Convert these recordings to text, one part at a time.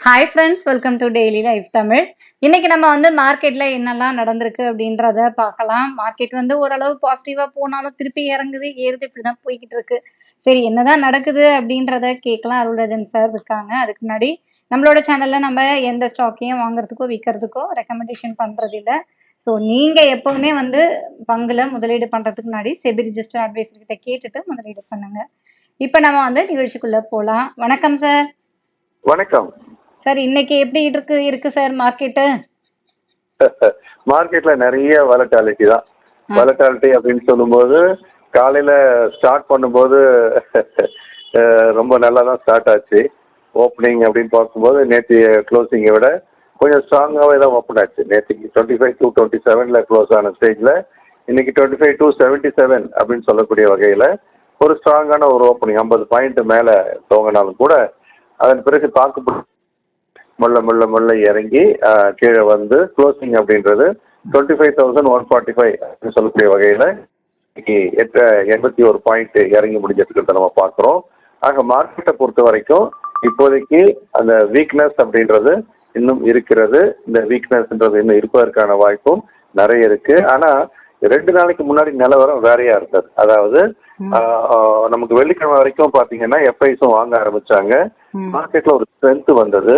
Hi friends welcome to daily life Tamil இன்னைக்கு நம்ம வந்து மார்க்கெட்ல என்னெல்லாம் நடந்திருக்கு அப்படின்றத பார்க்கலாம். மார்க்கெட் வந்து ஓரளவு பாசிட்டிவா போனாலும் திருப்பி இறங்குது ஏறுது இப்படிதான் போய்கிட்டு இருக்கு. சரி என்னதான் நடக்குது அப்படின்றத கேட்கலாம். அருள்ராஜன் சார் இருக்காங்க. அதுக்கு முன்னாடி நம்மளோட சேனல்ல நம்ம எந்த ஸ்டாக்கையும் வாங்குறதுக்கோ விற்கிறதுக்கோ ரெக்கமெண்டேஷன் பண்றது இல்லை ஸோ நீங்க எப்பவுமே வந்து பங்குல முதலீடு பண்றதுக்கு முன்னாடி செபி ரிஜிஸ்டர் அட்வைசர் கிட்ட கேட்டுட்டு முதலீடு பண்ணுங்க. இப்போ நம்ம வந்து நிகழ்ச்சிக்குள்ள போகலாம் வணக்கம் சார் வணக்கம். சார் இன்னைக்கு எப்படி இருக்கு இருக்கு சார் மார்க்கெட்டு மார்க்கெட்ல நிறைய வலட்டாலிட்டி தான். வலட்டாலிட்டி அப்படின்னு சொல்லும்போது காலையில ஸ்டார்ட் பண்ணும்போது ரொம்ப நல்லா தான் ஸ்டார்ட் ஆச்சு. ஓப்பனிங் அப்படின்னு பார்க்கும்போது நேற்று க்ளோசிங்கை விட கொஞ்சம் ஸ்ட்ராங்காகவே தான் ஓப்பன் ஆச்சு. நேற்றுக்கு டுவெண்ட்டி ஃபைவ் டூ டுவெண்ட்டி செவனில் க்ளோஸ் ஆன ஸ்டேஜில் இன்னைக்கு twenty five two seventy seven அப்படின்னு சொல்லக்கூடிய வகையில் ஒரு ஸ்ட்ராங்கான ஒரு ஓப்பனிங் ஐம்பது பாயிண்ட் மேலே துவங்கினாலும் கூட அதன் பிறகு தாக்கு முள்ள முள்ள முள்ள இறங்கி கீழே வந்து க்ளோசிங் அப்படின்றது twenty five thousand one forty five அப்படின்னு சொல்லக்கூடிய வகையில் இன்னைக்கு எட்டு எண்பத்தி ஒரு பாயிண்ட் இறங்கி முடிஞ்சிருக்கிறத நம்ம பார்க்குறோம். ஆக மார்க்கெட்டை பொறுத்த வரைக்கும் இப்போதைக்கு அந்த வீக்னஸ் அப்படின்றது இன்னும் இருக்கிறது. இந்த வீக்னஸ்ன்றது இன்னும் இருப்பதற்கான வாய்ப்பும் நிறைய இருக்கு. ஆனா ரெண்டு நாளைக்கு முன்னாடி நிலவரம் வேறையா இருந்தது. அதாவது நமக்கு வெள்ளிக்கிழமை வரைக்கும் பாத்தீங்கன்னா எஃப்ஐஸும் வாங்க ஆரம்பிச்சாங்க. மார்க்கெட்ல ஒரு ஸ்ட்ரென்த் வந்தது.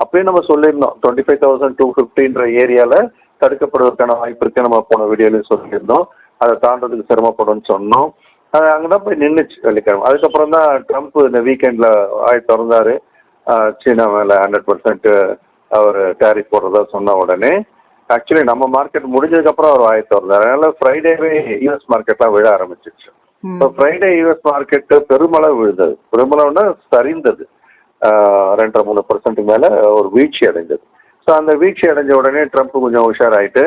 அப்பயே நம்ம சொல்லியிருந்தோம் டுவெண்ட்டி ஃபைவ் தௌசண்ட் டூ ஃபிஃப்டின்ற ஏரியால தடுக்கப்படுவதற்கான வாய்ப்பு இருக்கு. நம்ம போன வீடியோலையும் சொல்லியிருந்தோம். அதை தாண்டதுக்கு சிரமப்படும்னு சொன்னோம். அது அங்கதான் போய் நின்றுச்சு வெள்ளிக்கிழமை. அதுக்கப்புறம் தான் ட்ரம்ப் இந்த வீக்கெண்ட்ல ஆய் திறந்தாரு. சீனா மேல ஹண்ட்ரட் பர்சன்ட் அவர் டேரிஃப் போடுறதா சொன்ன உடனே ஆக்சுவலி நம்ம மார்க்கெட் முடிஞ்சதுக்கு அப்புறம் அவர் ஆய் திறந்தாரு. அதனால ஃப்ரைடேவே யூஎஸ் மார்க்கெட்லாம் விழ ஆரம்பிச்சிச்சு இப்போ ஃப்ரைடே யூஎஸ் மார்க்கெட் பெருமளவு விழுந்தது. பெருமளவுனா சரிந்தது. ரெண்டரை மூணு பர்சன்ட் மேலே ஒரு வீழ்ச்சி அடைஞ்சது. ஸோ அந்த வீழ்ச்சி அடைஞ்ச உடனே ட்ரம்ப் கொஞ்சம் உஷாராயிட்டு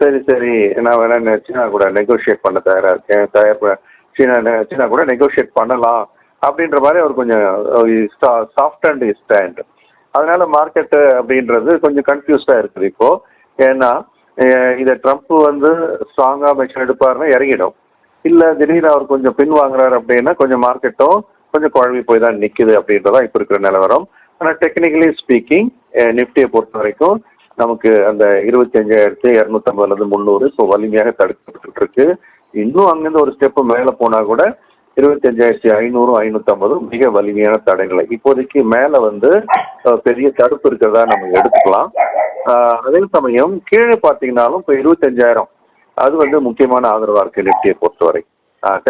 சரி சரி நான் வேணா சீனா கூட நெகோஷியேட் பண்ண தயாராக இருக்கேன் தயார் சீனா நெ- சீனா கூட நெகோஷியேட் பண்ணலாம் அப்படின்ற மாதிரி அவர் கொஞ்சம் சாஃப்ட் அண்ட் ஸ்டாண்ட் அதனால மார்க்கெட்டு அப்படின்றது கொஞ்சம் கன்ஃபியூஸ்டாக இருக்குது இப்போ. ஏன்னா இதை ட்ரம்ப் வந்து ஸ்ட்ராங்காக மெஷன் எடுப்பாருன்னா இறங்கிடும். இல்லை திடீர்னு அவர் கொஞ்சம் பின் வாங்குறாரு அப்படின்னா கொஞ்சம் மார்க்கெட்டும் கொஞ்சம் குழம்பி போய் தான் நிக்குது அப்படின்றதா இப்ப இருக்கிற நிலவரம் ஆனா டெக்னிக்கலி ஸ்பீக்கிங் நிஃப்டியை பொறுத்த வரைக்கும் நமக்கு அந்த இருபத்தி அஞ்சாயிரத்தி இரநூத்தம்பதுல இருந்து முந்நூறு இப்போ வலிமையாக தடுக்கப்பட்டு இருக்கு இன்னும் அங்கிருந்து ஒரு ஸ்டெப் மேல போனா கூட இருபத்தி அஞ்சாயிரத்தி ஐநூறும் ஐநூத்தம்பதும் மிக வலிமையான தடைநிலை. இப்போதைக்கு மேல வந்து பெரிய தடுப்பு இருக்கிறதா நம்ம எடுத்துக்கலாம். அதே சமயம் கீழே பார்த்தீங்கன்னாலும் இப்போ இருபத்தஞ்சாயிரம் அது வந்து முக்கியமான ஆதரவா இருக்கு நிஃப்டியை பொறுத்தவரை. ஆக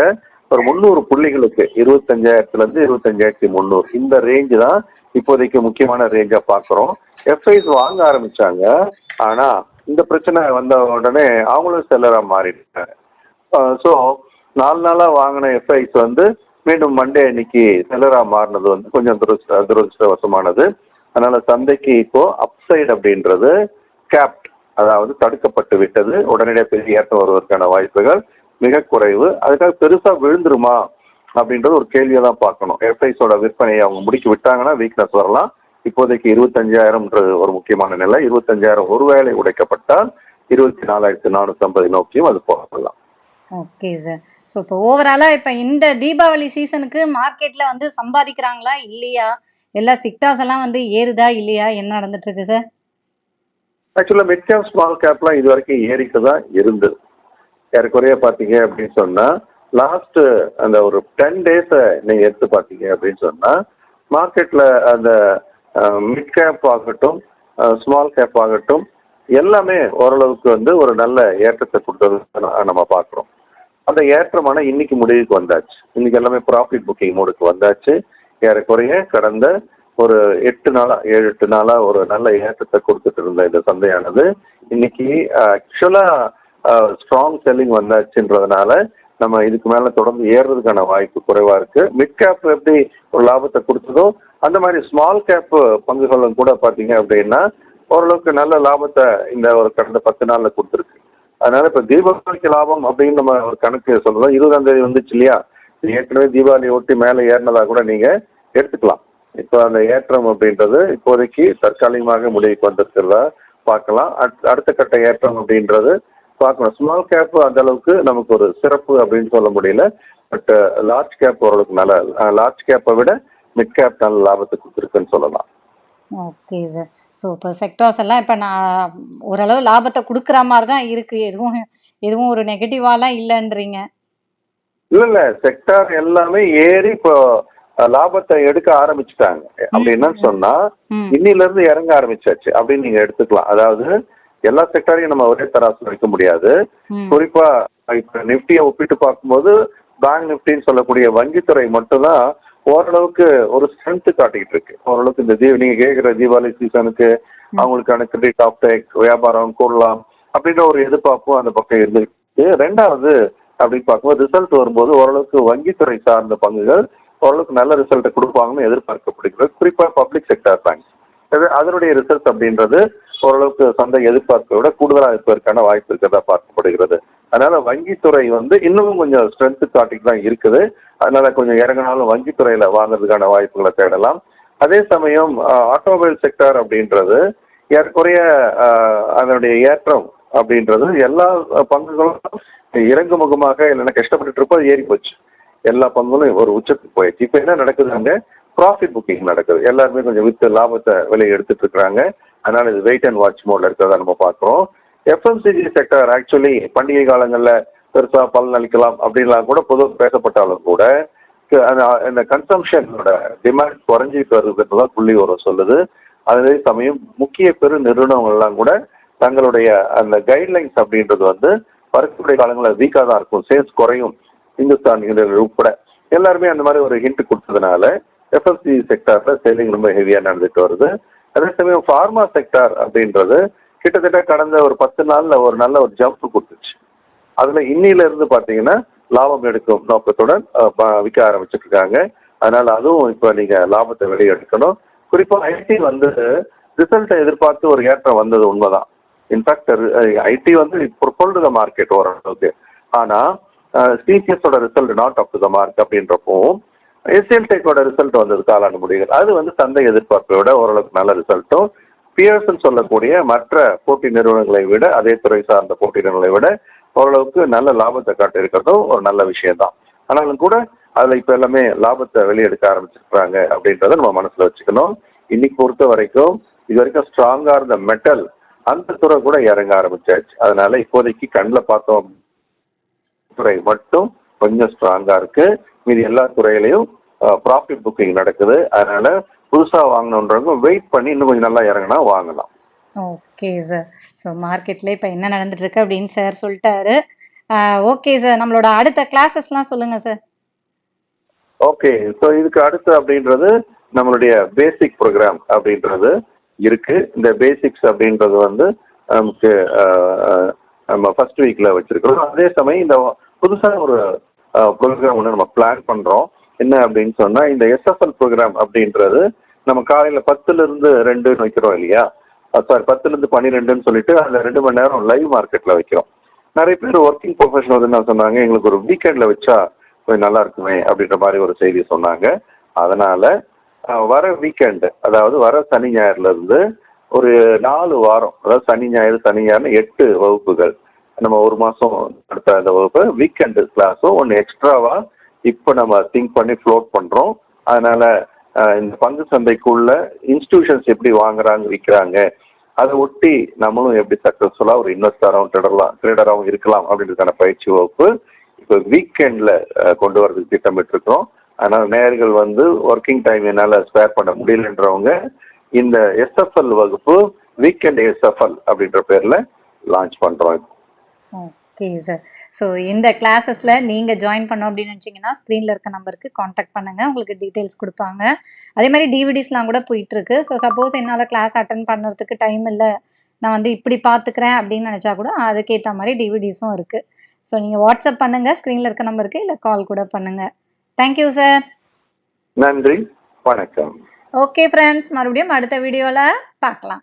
ஒரு முந்நூறு புள்ளிகளுக்கு இருபத்தஞ்சாயிரத்துல இருந்து இருபத்தஞ்சாயிரத்தி முந்நூறு. இந்த ரேஞ்ச் தான் இப்போதைக்கு முக்கியமான ரேஞ்சா பார்க்குறோம். எஃப்ஐஸ் வாங்க ஆரம்பிச்சாங்க. ஆனா இந்த பிரச்சனை வந்த உடனே அவங்களும் செல்லரா மாறிட்டாங்க. ஸோ நாலு நாளா வாங்கின எஃப்ஐஸ் வந்து மீண்டும் மண்டே இன்னைக்கு செல்லரா மாறினது வந்து கொஞ்சம் துரதிருஷ்ட துரதிருஷ்டவசமானது. அதனால சந்தைக்கு இப்போ அப்சைடு அப்படின்றது கேப்ட் அதாவது தடுக்கப்பட்டு விட்டது. உடனடியாக பெரிய ஏற்றம் வருவதற்கான வாய்ப்புகள் மிக குறைவு. அதுக்காக பெருசா விழுந்துருமா? அப்படின்றது ஒரு கேள்வியை தான் பார்க்கணும். எஃப்ஐஸோட விற்பனையை அவங்க முடிக்க விட்டாங்கன்னா வீக்னஸ் வரலாம். இப்போதைக்கு இருபத்தஞ்சாயிரம்ன்றது ஒரு முக்கியமான நிலை. இருபத்தஞ்சாயிரம் ஒருவேளை உடைக்கப்பட்டால் இருபத்தி நாலாயிரத்தி நானூத்தி ஐம்பது நோக்கியும் அது போகலாம். ஓகே சார் ஸோ இப்போ ஓவராலா இப்போ இந்த தீபாவளி சீசனுக்கு மார்க்கெட்ல வந்து சம்பாதிக்கிறாங்களா? இல்லையா? எல்லா சிக்டாஸ் எல்லாம் வந்து ஏறுதா? இல்லையா? என்ன நடந்துட்டு இருக்கு சார் ஆக்சுவலாக மிட் கேப் ஸ்மால் கேப்லாம் இது வரைக்கும் ஏறிட்டு தான் இருந்தது. ஏறக்குறைய பார்த்தீங்க அப்படின்னு சொன்னால் லாஸ்ட் அந்த ஒரு டென் டேஸை நீங்கள் எடுத்து பார்த்தீங்க அப்படின்னு சொன்னால் மார்க்கெட்டில் அந்த மிட் கேப் ஆகட்டும் ஸ்மால் கேப் ஆகட்டும் எல்லாமே ஓரளவுக்கு வந்து ஒரு நல்ல ஏற்றத்தை கொடுத்தது நம்ம பார்க்குறோம். அந்த ஏற்றமான இன்னைக்கு முடிவுக்கு வந்தாச்சு. இன்னைக்கு எல்லாமே ப்ராஃபிட் புக்கிங் மூடுக்கு வந்தாச்சு. ஏறக்குறைய கடந்த ஒரு எட்டு நாளா ஏழு எட்டு நாளா ஒரு நல்ல ஏற்றத்தை கொடுத்துட்டு இருந்த இந்த சந்தையானது இன்னைக்கு ஆக்சுவலா ஸ்ட்ராங் செல்லிங் வந்தாச்சுன்றதுனால நம்ம இதுக்கு மேல தொடர்ந்து ஏறுறதுக்கான வாய்ப்பு குறைவா இருக்கு. மிட் கேப் எப்படி ஒரு லாபத்தை கொடுத்ததோ அந்த மாதிரி ஸ்மால் கேப் பங்குகளும் கூட பாத்தீங்க அப்படின்னா ஓரளவுக்கு நல்ல லாபத்தை இந்த ஒரு கடந்த பத்து நாள்ல கொடுத்துருக்கு. அதனால இப்ப தீபாவளிக்கு லாபம் அப்படின்னு நம்ம ஒரு கணக்கு சொல்றோம். இருபதாம் தேதி வந்துச்சு இல்லையா? ஏற்கனவே தீபாவளி ஒட்டி மேலே ஏறினதா கூட நீங்க எடுத்துக்கலாம். இப்போ அந்த ஏற்றம் அப்படின்றது இப்போதைக்கு தற்காலிகமாக முடிவுக்கு வந்திருக்கிறதா பார்க்கலாம். அடுத்த கட்ட ஏற்றம் அப்படின்றது பார்க்கணும். ஸ்மால் கேப் அந்த அளவுக்கு நமக்கு ஒரு சிறப்பு அப்படின்னு சொல்ல முடியல. பட் லார்ஜ் கேப் ஓரளவுக்கு நல்ல லார்ஜ் கேப்பை விட மிட் கேப் நல்ல லாபத்தை கொடுத்துருக்குன்னு சொல்லலாம். ஓகே சார் ஸோ இப்போ செக்டார்ஸ் எல்லாம் இப்போ நான் ஓரளவு லாபத்தை கொடுக்குற மாதிரி தான் இருக்கு. எதுவும் எதுவும் ஒரு நெகட்டிவாலாம் இல்லைன்றீங்க. இல்ல இல்ல. செக்டார் எல்லாமே ஏறி இப்போ லாபத்தை எடுக்க ஆரம்பிச்சுட்டாங்க. அப்படி என்னன்னு சொன்னா இன்னில இருந்து இறங்க ஆரம்பிச்சாச்சு. அப்படின்னு நீங்க எடுத்துக்கலாம். அதாவது எல்லா செக்டாரையும் நம்ம ஒரே தராசு வைக்க முடியாது. குறிப்பா இப்ப நிப்டியை ஒப்பிட்டு பார்க்கும்போது பேங்க் நிப்டின்னு சொல்லக்கூடிய வங்கித்துறை மட்டும்தான் ஓரளவுக்கு ஒரு ஸ்ட்ரென்த் காட்டிக்கிட்டு இருக்கு. ஓரளவுக்கு இந்த தீ நீங்க கேட்குற தீபாவளி சீசனுக்கு அவங்களுக்கான கிரெடிட் ஆஃப்டேக் வியாபாரம் கூடலாம் அப்படின்ற ஒரு எதிர்பார்ப்பும் அந்த பக்கம் இருந்துருக்கு ரெண்டாவது அப்படின்னு பார்க்கும்போது ரிசல்ட் வரும்போது ஓரளவுக்கு வங்கித்துறை சார்ந்த பங்குகள் ஓரளவுக்கு நல்ல ரிசல்ட்டை கொடுப்பாங்கன்னு எதிர்பார்க்கப்படுகிறது. குறிப்பா பப்ளிக் செக்டார் பேங்க் அது அதனுடைய ரிசல்ட் அப்படின்றது ஓரளவுக்கு சந்தை எதிர்பார்ப்பை விட கூடுதலாக இருப்பதற்கான வாய்ப்பு இருக்கிறதா பார்க்கப்படுகிறது. அதனால வங்கித்துறை வந்து இன்னமும் கொஞ்சம் ஸ்ட்ரென்த் காட்டிட்டு தான் இருக்குது. அதனால கொஞ்சம் இறங்கினாலும் வங்கித்துறையில வாங்குறதுக்கான வாய்ப்புகளை தேடலாம். அதே சமயம் ஆட்டோமொபைல் செக்டார் அப்படின்றது ஏறக்குறைய அதனுடைய ஏற்றம் அப்படின்றது எல்லா பங்குகளும் இறங்கு முகமாக இல்லைன்னா கஷ்டப்பட்டுட்டு இருப்போ ஏறி போச்சு. எல்லா பங்குகளும் ஒரு உச்சத்துக்கு போயிடுச்சு. இப்போ என்ன நடக்குது அங்கே ப்ராஃபிட் புக்கிங் நடக்குது. எல்லாருமே கொஞ்சம் வித்து லாபத்தை வெளியே எடுத்துட்டு இருக்கிறாங்க. அதனால இது வெயிட் அண்ட் வாட்ச் மோட்ல இருக்கிறதா நம்ம பார்க்குறோம். எஃப்எம்சிஜி செக்டர் ஆக்சுவலி பண்டிகை காலங்களில் பெருசாக பலன் அளிக்கலாம் அப்படின்லாம் கூட பொதுவாக பேசப்பட்டாலும் கூட அந்த- இந்த கன்சம்ஷனோட டிமாண்ட் குறைஞ்சிட்டு வருதுன்றதான் புள்ளி ஒரு சொல்லுது. அதே சமயம் முக்கிய பெரு நிறுவனங்கள்லாம் கூட தங்களுடைய அந்த கைட்லைன்ஸ் அப்படின்றது வந்து வரக்கூடிய காலங்களில் வீக்காக தான் இருக்கும். சேல்ஸ் குறையும் இந்துஸ்தான் யூனியன் உட்பட. எல்லாருமே அந்த மாதிரி ஒரு ஹிண்ட் கொடுத்ததுனால எஃப்எஸ்சி செக்டர்ல சேலிங் ரொம்ப ஹெவியா நடந்துட்டு வருது. அதே சமயம் ஃபார்மா செக்டார் அப்படின்றது கிட்டத்தட்ட கடந்த ஒரு பத்து நாள்ல ஒரு நல்ல ஒரு ஜம்ப் கொடுத்துச்சு. அதுல இன்னில இருந்து பாத்தீங்கன்னா லாபம் எடுக்கும் நோக்கத்துடன் விற்க ஆரம்பிச்சிட்டு இருக்காங்க. அதனால அதுவும் இப்போ நீங்க லாபத்தை வெளியே எடுக்கணும் குறிப்பா ஐடி வந்து ரிசல்ட்டை எதிர்பார்த்து ஒரு ஏற்றம் வந்தது உண்மைதான். இன்ஃபேக்ட் ஐடி வந்து ப்ரொபோல்டு த மார்க்கெட் ஓரளவுக்கு. ஆனா சிபிஎஸோட result not up to the mark அப்படின்றப்போ எஸ்எல் டெக்கோட ரிசல்ட் வந்தது காலாண்டு முடிவுகள் அது வந்து சந்தை எதிர்பார்ப்பை விட ஓரளவுக்கு நல்ல ரிசல்ட்டும் பியர்ஸ்ன்னு சொல்லக்கூடிய மற்ற போட்டி நிறுவனங்களை விட அதே துறை சார்ந்த போட்டி நிறுவனங்களை விட ஓரளவுக்கு நல்ல லாபத்தை காட்டி இருக்கிறதும் ஒரு நல்ல விஷயம் தான் ஆனாலும் கூட அதில் இப்போ எல்லாமே லாபத்தை வெளியெடுக்க ஆரம்பிச்சிருக்காங்க அப்படின்றத நம்ம மனசில் வச்சுக்கணும். இன்னைக்கு பொறுத்த வரைக்கும் இது வரைக்கும் ஸ்ட்ராங்காக இருந்த மெட்டல் அந்த துறை கூட இறங்க ஆரம்பிச்சாச்சு. அதனால இப்போதைக்கு கண்ணில் பார்த்தோம். துறை மட்டும் கொஞ்சம் ஸ்ட்ராங்காக இருக்குது மீதி எல்லா துறையிலையும் ப்ராஃபிட் புக்கிங் நடக்குது. அதனால புதுசா வாங்கணுன்றவங்க வெயிட் பண்ணி இன்னும் கொஞ்சம் நல்லா இறங்கினா வாங்கலாம். ஓகே சார் ஸோ மார்க்கெட்டில் இப்போ என்ன நடந்துட்டு இருக்கு அப்படின்னு சார் சொல்லிட்டாரு. ஓகே சார் நம்மளோட அடுத்த கிளாஸஸ்லாம் சொல்லுங்க சார் ஓகே ஸோ இதுக்கு அடுத்து அப்படின்றது நம்மளுடைய பேசிக் ப்ரோக்ராம் அப்படின்றது இருக்கு. இந்த பேசிக்ஸ் அப்படின்றது வந்து நமக்கு நம்ம ஃபர்ஸ்ட் வீக்ல வச்சிருக்கிறோம். அதே சமயம் இந்த புதுசாக ஒரு ப்ரோக்ராம் ஒன்று நம்ம பிளான் பண்ணுறோம் என்ன அப்படின்னு சொன்னால் இந்த எஸ்எஃப்எல் ப்ரோக்ராம் அப்படின்றது நம்ம காலையில் பத்துலேருந்து ரெண்டுன்னு வைக்கிறோம் இல்லையா? சாரி பத்துலேருந்து பன்னிரெண்டுன்னு சொல்லிட்டு அதில் ரெண்டு மணி நேரம் லைவ் மார்க்கெட்டில் வைக்கிறோம். நிறைய பேர் ஒர்க்கிங் ப்ரொஃபஷனல் என்ன சொன்னாங்க எங்களுக்கு ஒரு வீக்கெண்டில் வச்சா கொஞ்சம் நல்லா இருக்குமே அப்படின்ற மாதிரி ஒரு செய்தி சொன்னாங்க. அதனால் வர வீக்கெண்டு அதாவது வர சனி ஞாயிறுலேருந்து ஒரு நாலு வாரம் அதாவது சனி ஞாயிறு சனி ஞாயிறுன்னு எட்டு வகுப்புகள் நம்ம ஒரு மாதம் அடுத்த அந்த வகுப்பு வீக்கெண்டு கிளாஸும் ஒன்று எக்ஸ்ட்ராவாக இப்போ நம்ம திங்க் பண்ணி ஃப்ளோட் பண்ணுறோம் அதனால் இந்த பங்கு சந்தைக்குள்ள இன்ஸ்டிடியூஷன்ஸ் எப்படி வாங்குறாங்க விற்கிறாங்க அதை ஒட்டி நம்மளும் எப்படி சக்ஸஸ்ஃபுல்லாக ஒரு இன்வெஸ்டராகவும் ட்ரேடர்லாம் ட்ரேடராகவும் இருக்கலாம் அப்படின்றதுக்கான பயிற்சி வகுப்பு இப்போ வீக்கெண்டில் கொண்டு வரதுக்கு திட்டமிட்டு இருக்கிறோம் அதனால் நேயர்கள் வந்து ஒர்க்கிங் டைம் என்னால் ஸ்பேர் பண்ண முடியலன்றவங்க இந்த எஸ்எஃப்எல் வகுப்பு வீக்கெண்ட் எஸ்எஃப்எல் அப்படின்ற பேரில் லான்ச் பண்ணுறோம் ஓகே சார் ஸோ இந்த கிளாஸஸில் நீங்கள் ஜாயின் பண்ணோம் அப்படின்னு நினச்சிங்கன்னா ஸ்க்ரீனில் இருக்க நம்பருக்கு காண்டாக்ட் பண்ணுங்கள் உங்களுக்கு டீட்டெயில்ஸ் கொடுப்பாங்க. அதே மாதிரி டிவிடிஸ்லாம் கூட போயிட்டுருக்கு. ஸோ சப்போஸ் என்னால் கிளாஸ் அட்டன் பண்ணுறதுக்கு டைம் இல்லை. நான் வந்து இப்படி பார்த்துக்கிறேன் அப்படின்னு நினச்சா கூட அதுக்கேற்ற மாதிரி டிவிடிஸும் இருக்குது ஸோ நீங்கள் வாட்ஸ்அப் பண்ணுங்கள் ஸ்க்ரீனில் இருக்க நம்பருக்கு இல்லை கால் கூட பண்ணுங்கள் தேங்க்யூ சார் நன்றி. வணக்கம். ஓகே ஃப்ரெண்ட்ஸ் மறுபடியும் அடுத்த வீடியோவில் பார்க்கலாம்.